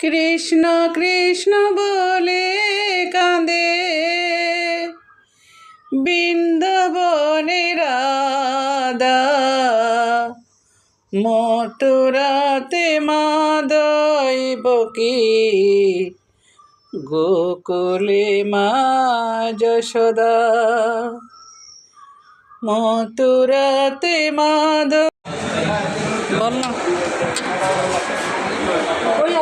কৃষ্ণ কৃষ্ণ বলে কাঁদে। বৃন্দাবনে রাধা, মথুরাতে মাদৈব কি? গোকুলে মা যশোদা, মথুরাতে মাদ বল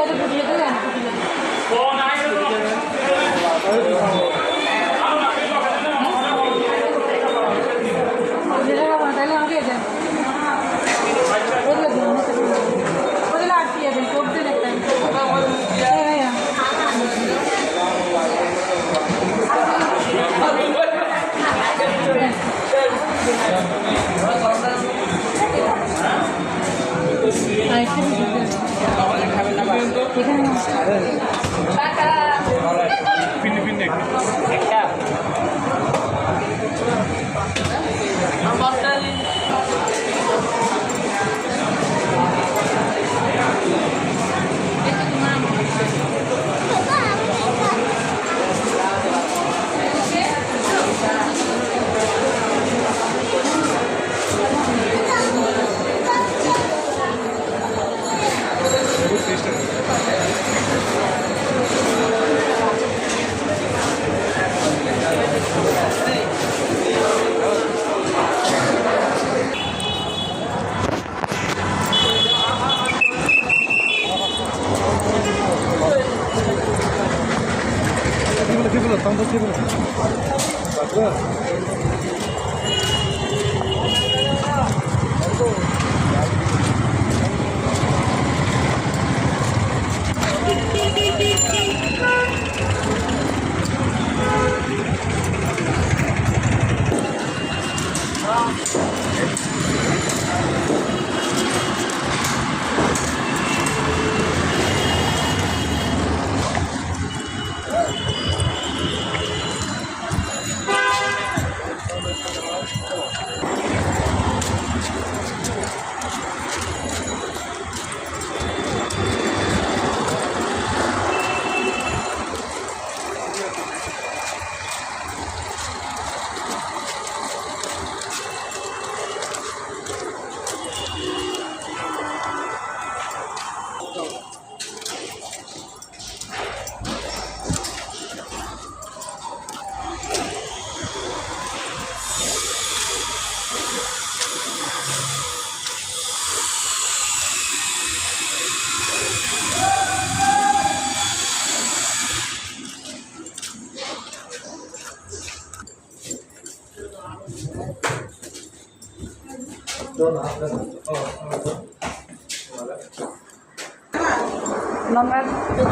nomor Assalamualaikum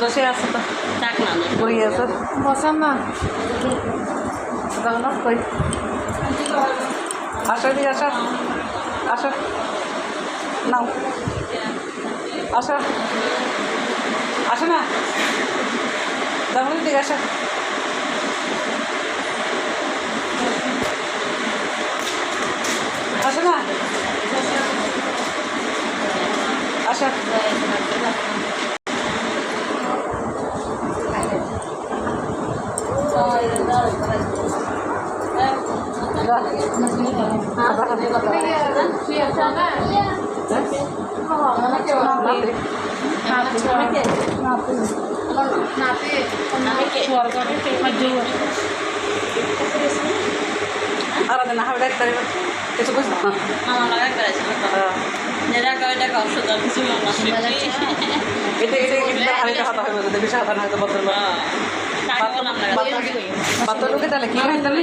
বসে আছে তো থাক না বুড়ি আছে বসান না না কই আসো দিকে আসো আসো নাও আসো আসো না যাব দিকে আসো আসো না আসো আলাদা না হবে ডাক্তার কিছু বুঝলাম না আমার লাগা করেছে যেটা করে এটা ঔষধ আর কিছু না এটা এটা এটা হারিতে হাতা হয়ে যাবে বেশি হাতা না হয়তো বদল বাচ্চা লোকে তাহলে কি হয় তাহলে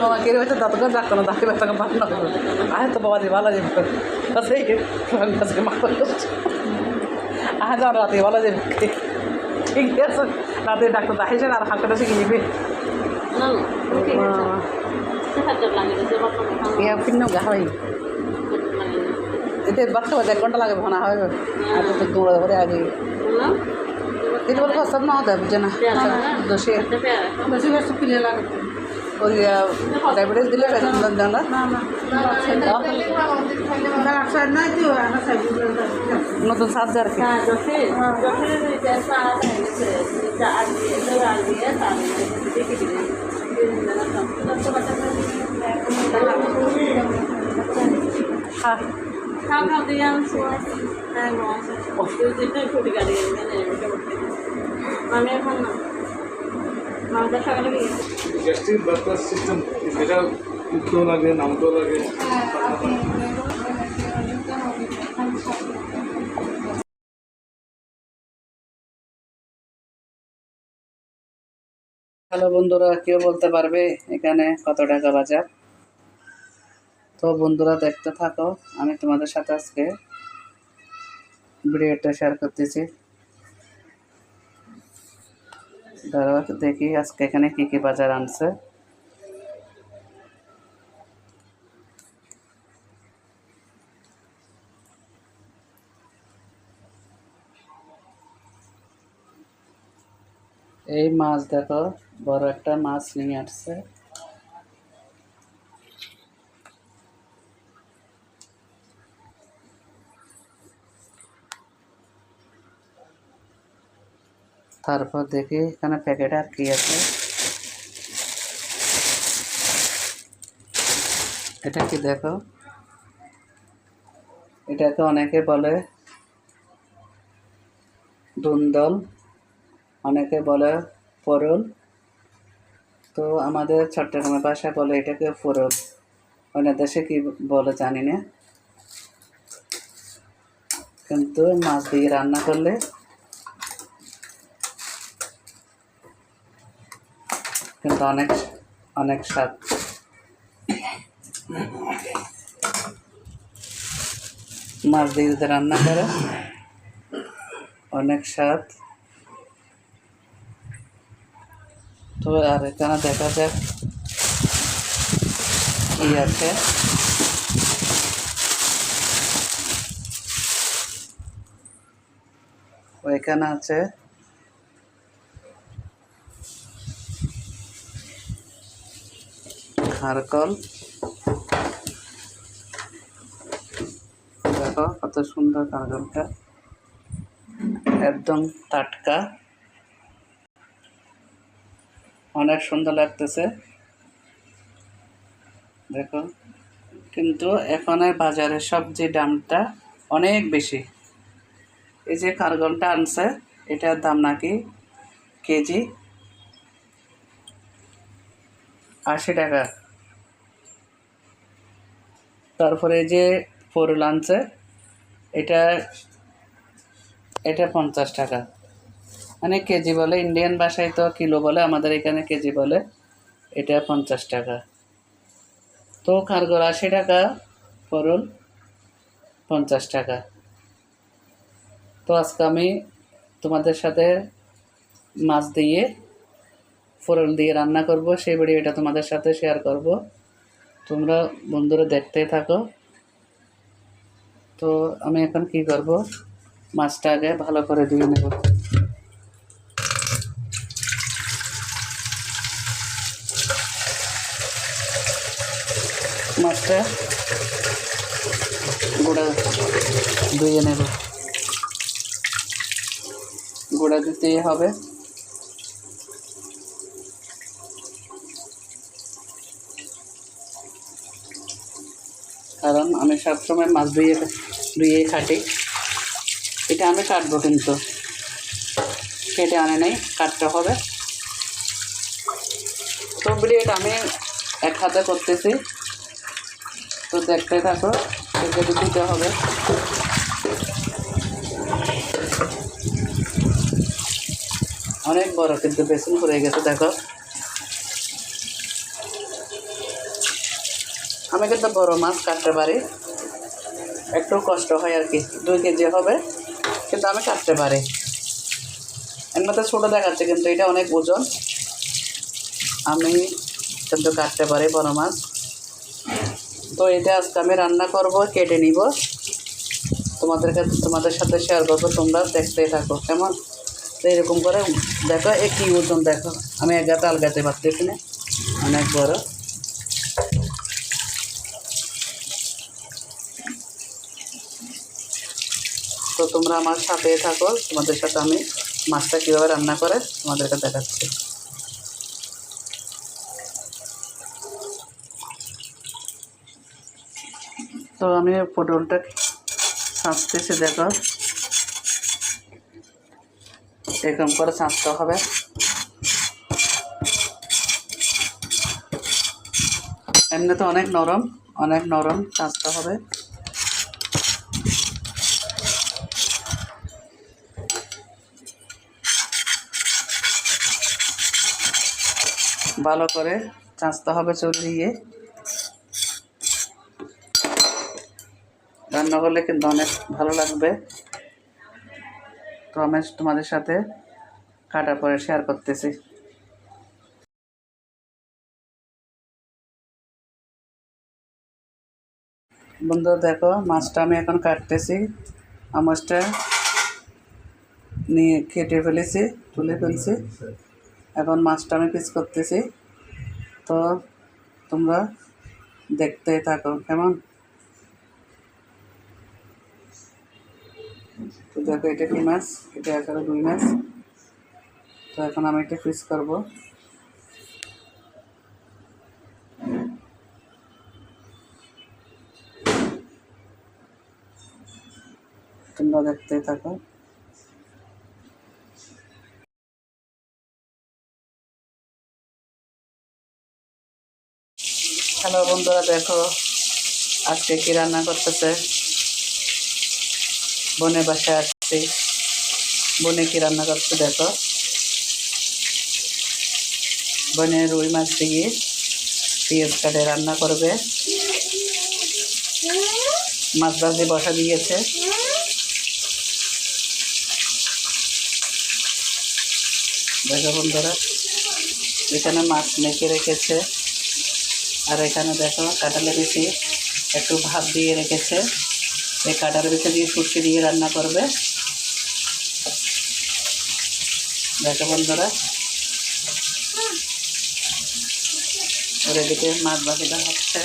ভালো না আয় তো বাবা দিয়ে ভালো যাবে সেই কাছে মা আয় যাও রাতে ভালো যাবে ঠিক আছে রাতে ডাক্তার দেখাইছে আর হাঁকটা শিখে ইয়া কিন্ন গাহই এতে বাচ্চা বাচ্চা এক ঘণ্টা লাগে ভানা হয় আর তো দৌড়া ধরে আগে এটা বলতে সব না হতে বুঝে না দোষে বেশি পিলে লাগে ওই ডায়াবেটিস দিলে দেন না নতুন আর কি হ্যাঁ হ্যাঁ আমি এখন না মামটা সকালে গ্যাস্ট্রিক সিস্টেম সেটা উঠতেও লাগে, নামতেও লাগে। হ্যালো বন্ধুরা কেউ বলতে পারবে এখানে কত টাকা বাজার? তো বন্ধুরা, দেখতে থাকো, আমি তোমাদের সাথে আজকে ভিডিওটা শেয়ার করতেছি। ধরো দেখি আজকে এখানে কি কি বাজার আনছে। এই মাছ দেখো, বড় একটা মাছ নিয়ে আসছে। তারপর দেখি এখানে প্যাকেট আর কি আছে। এটা কি দেখো? এটাকে অনেকে বলে দুন্দল, অনেকে বলে ফরল তো আমাদের চট্টগ্রামের ভাষায় বলে এটাকে ফরল অন্য দেশে কি বলে জানি না। কিন্তু মাছ দিয়ে রান্না করলে কিন্তু অনেক অনেক স্বাদ। মাছ দিয়ে যদি রান্না করে, অনেক স্বাদ। তো আর এখানে দেখা যাক কি আছে। ওইখানে আছে খারকল দেখো কত সুন্দর খারকলটা একদম টাটকা। অনেক সুন্দর লাগতেছে। দেখো, কিন্তু এখানে বাজারে সবজির দামটা অনেক বেশি। এই যে কারগলটা আনছে, এটার দাম নাকি কেজি আশি টাকা। তারপরে যে ফোরল আনছে এটা এটা পঞ্চাশ টাকা। মানে কেজি বলে ইন্ডিয়ান ভাষায় তো কিলো বলে, আমাদের এখানে কেজি বলে, এটা পঞ্চাশ টাকা। তো খারগর আশি টাকা ফরল পঞ্চাশ টাকা। তো আজকে আমি তোমাদের সাথে মাছ দিয়ে ফোড়ন দিয়ে রান্না করব, সেই ভিডিওটা তোমাদের সাথে শেয়ার করব। তোমরা বন্ধুরা দেখতেই থাকো। তো আমি এখন কি করব? মাছটা আগে ভালো করে ধুয়ে নেব। মাছটা গোড়া ধুয়ে নেব। গোড়া দিতেই হবে। কারণ আমি সবসময় মাছ ধুয়ে ধুয়ে কাটি এটা আমি কাটবো কিন্তু। কেটে আনে নাই, কাটতে হবে। তো এটা আমি এক হাতে করতেছি। তো দেখতে থাকো সেগুলো দিতে হবে। অনেক বড় কিন্তু বেসন পড়ে গেছে, দেখো। আমি কিন্তু বড় মাছ কাটতে পারি। একটু কষ্ট হয় আর কি, দুই কেজি হবে, কিন্তু আমি কাটতে পারি। মধ্যে ছোটো দেখাচ্ছে, কিন্তু এটা অনেক ওজন। আমি কিন্তু কাটতে পারি বড় মাছ। তো এটা আজকে আমি রান্না করব, কেটে নিব। তোমাদের কাছে, তোমাদের সাথে শেয়ার করব তোমরা দেখতেই থাকো, কেমন? তো এরকম করে দেখো, এ কী ওজন দেখো। আমি এক গাতে আলগাতে পারতেছি না, অনেক বড়। তো তোমরা আমার সাথে থাকো, তোমাদের সাথে আমি মাছটা কীভাবে রান্না করে তোমাদেরকে দেখাচ্ছি। তো আমি পটলটা ছাঁচতেছি, দেখো। এরকম করে ছাঁচতে হবে। এমনি তো অনেক নরম অনেক নরম ছাঁচতে হবে। ভালো করে চাঁচতে হবে চুল দিয়ে। রান্না করলে কিন্তু অনেক ভালো লাগবে। তো আমি তোমাদের সাথে কাটার পরে শেয়ার করতেছি। বন্ধু, দেখো, মাছটা আমি এখন কাটতেছি। মাছটা নিয়ে কেটে ফেলেছি, তুলে ফেলছি। এখন মাছটা আমি পিস করতেছি। তো তোমরা দেখতে থাকো, কেমন? তো দেখো এটা কি মাছ? এটা এগারো দুই মাছ। তো এখন আমি এটা পিস করব। তোমরা দেখতে থাকো। হ্যালো বন্ধুরা, দেখো আজকে কি রান্না করতেছে? বনে বাসায় আসছি। বনে কি রান্না করছে দেখো? বনে রুই মাছ দিয়ে পেঁয়াজ কাটে, রান্না করবে। মাছ ভাজি বসা দিয়েছে। দেখো বন্ধুরা, এখানে মাছ মেখে রেখেছে। আর এখানে দেখো কাঁঠালের বিচি একটু ভাত দিয়ে রেখেছে। এই কাঁটার বিচি দিয়ে সুটকি দিয়ে রান্না করবে। দেখো বন্ধুরা। ওর এদিকে মাছ বাকিটা হচ্ছে।